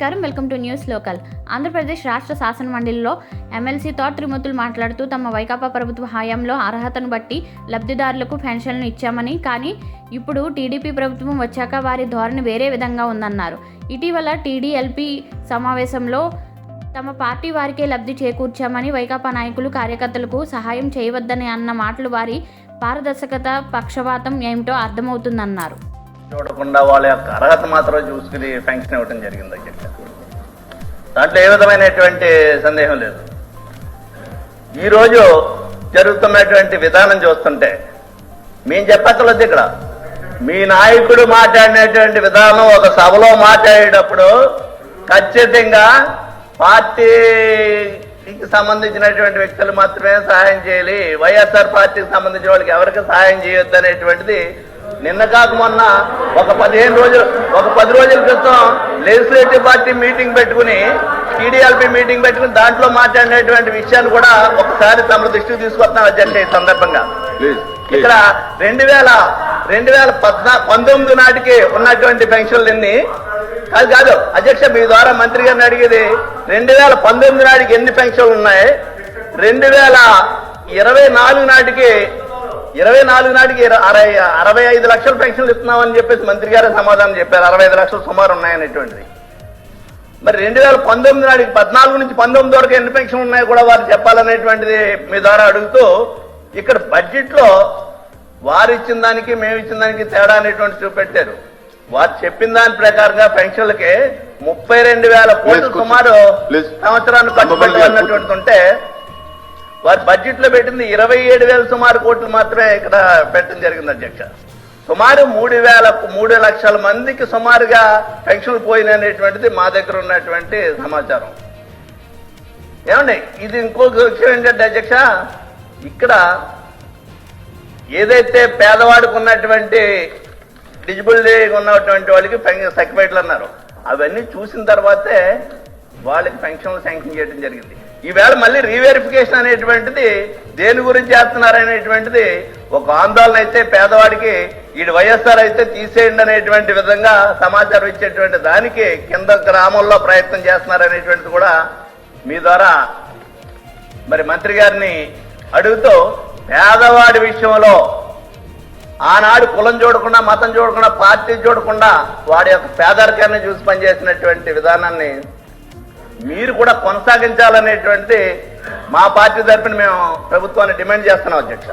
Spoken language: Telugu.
నమస్కారం. Welcome to news local. Andhra Pradesh రాష్ట్ర శాసన మండలిలో ఎమ్మెల్సీ తోట త్రిమూర్తులు మాట్లాడుతూ తమ వైకాపా ప్రభుత్వ హయాంలో అర్హతను బట్టి లబ్ధిదారులకు పెన్షన్లు ఇచ్చామని కానీ ఇప్పుడు టీడీపీ ప్రభుత్వం వచ్చాక వారి ధోరణి వేరే విధంగా ఉందన్నారు. ఇటీవల టీడీఎల్పీ సమావేశంలో తమ పార్టీ వారికే లబ్ధి చేకూర్చామని వైకాపా నాయకులు కార్యకర్తలకు సహాయం చేయవద్దని అన్న మాటలు వారి పారదర్శకత పక్షపాతం ఏమిటో అర్థమవుతుందన్నారు. చూడకుండా వాళ్ళ యొక్క అర్హత మాత్రం చూసుకుని ఫంక్షన్ ఇవ్వడం జరిగింది అధ్యక్ష. దాంట్లో ఏ విధమైనటువంటి సందేహం లేదు. ఈరోజు జరుగుతున్నటువంటి విధానం చూస్తుంటే మేము చెప్పక్కర్లేదు ఇక్కడ. మీ నాయకుడు మాట్లాడినటువంటి విధానం ఒక సభలో మాట్లాడేటప్పుడు ఖచ్చితంగా పార్టీకి సంబంధించినటువంటి వ్యక్తులు మాత్రమే సహాయం చేయాలి. వైఎస్ఆర్ పార్టీకి సంబంధించిన వాళ్ళకి ఎవరికి సహాయం చేయొద్దు అనేటువంటిది నిన్న కాక మొన్న ఒక పదిహేను రోజులు ఒక పది రోజుల క్రితం లెజిస్లేటివ్ పార్టీ మీటింగ్ పెట్టుకుని టీడీఎల్పీ మీటింగ్ పెట్టుకుని దాంట్లో మాట్లాడినటువంటి విషయాలు కూడా ఒకసారి తమ దృష్టికి తీసుకొస్తున్నాం అధ్యక్ష ఈ సందర్భంగా. ఇక్కడ రెండు వేల రెండు వేల పద్నా పంతొమ్మిది నాటికి ఉన్నటువంటి పెన్షన్లు ఎన్ని? కాదు కాదు. అధ్యక్ష మీ ద్వారా మంత్రి గారిని అడిగేది రెండు వేల పంతొమ్మిది నాటికి ఎన్ని పెన్షన్లు ఉన్నాయి? రెండు వేల ఇరవై నాలుగు నాటికి ఇరవై నాలుగు నాటికి అరవై అరవై ఐదు లక్షల పెన్షన్లు ఇస్తున్నామని చెప్పేసి మంత్రి గారే సమాధానం చెప్పారు అరవై ఐదు లక్షలు సుమారు ఉన్నాయనేటువంటిది మరి రెండు వేల పంతొమ్మిది నాటికి పద్నాలుగు నుంచి పంతొమ్మిది వరకు ఎన్ని పెన్షన్ ఉన్నాయో కూడా వారు చెప్పాలనేటువంటిది మీ ద్వారా అడుగుతూ ఇక్కడ బడ్జెట్లో వారు ఇచ్చిన దానికి మేము ఇచ్చిన దానికి తేడా అనేటువంటి చూపెట్టారు వారు చెప్పిన దాని ప్రకారంగా పెన్షన్లకి ముప్పై రెండు వేల కోట్లు. సుమారు. సంవత్సరాన్ని ఖర్చు పెట్టాలన్నటువంటి ఉంటే వారి బడ్జెట్లో పెట్టింది ఇరవై ఏడు వేల సుమారు కోట్లు మాత్రమే ఇక్కడ పెట్టడం జరిగింది అధ్యక్ష. సుమారు మూడు వేల మూడు లక్షల మందికి సుమారుగా పెన్షన్లు పోయిననేటువంటిది మా దగ్గర ఉన్నటువంటి సమాచారం. ఏమండి ఇది ఇంకొక విషయం ఏంటంటే అధ్యక్ష ఇక్కడ ఏదైతే పేదవాడికి ఉన్నటువంటి డిజిబిలిటీ ఉన్నటువంటి వాళ్ళకి పెన్షన్ సర్టిఫికేట్లు అన్నారు. అవన్నీ చూసిన తర్వాతే వాళ్ళకి పెన్షన్లు శాంక్షన్ చేయడం జరిగింది. ఈవేళ మళ్ళీ రీవెరిఫికేషన్ అనేటువంటిది దేని గురించి చేస్తున్నారు అనేటువంటిది ఒక ఆందోళన అయితే పేదవాడికి ఈడు వైఎస్ఆర్ అయితే తీసేయండి అనేటువంటి విధంగా సమాచారం ఇచ్చేటువంటి దానికి కింద గ్రామంలో ప్రయత్నం చేస్తున్నారు అనేటువంటిది కూడా మీ ద్వారా మరి మంత్రి గారిని అడుగుతూ పేదవాడి విషయంలో ఆనాడు కులం చూడకుండా మతం చూడకుండా పార్టీ చూడకుండా వాడి యొక్క పేదరికాన్ని చూసి పనిచేసినటువంటి విధానాన్ని మీరు కూడా కొనసాగించాలనేటువంటి మా పార్టీ తరఫున మేము ప్రభుత్వాన్ని డిమాండ్ చేస్తున్నాం అధ్యక్ష.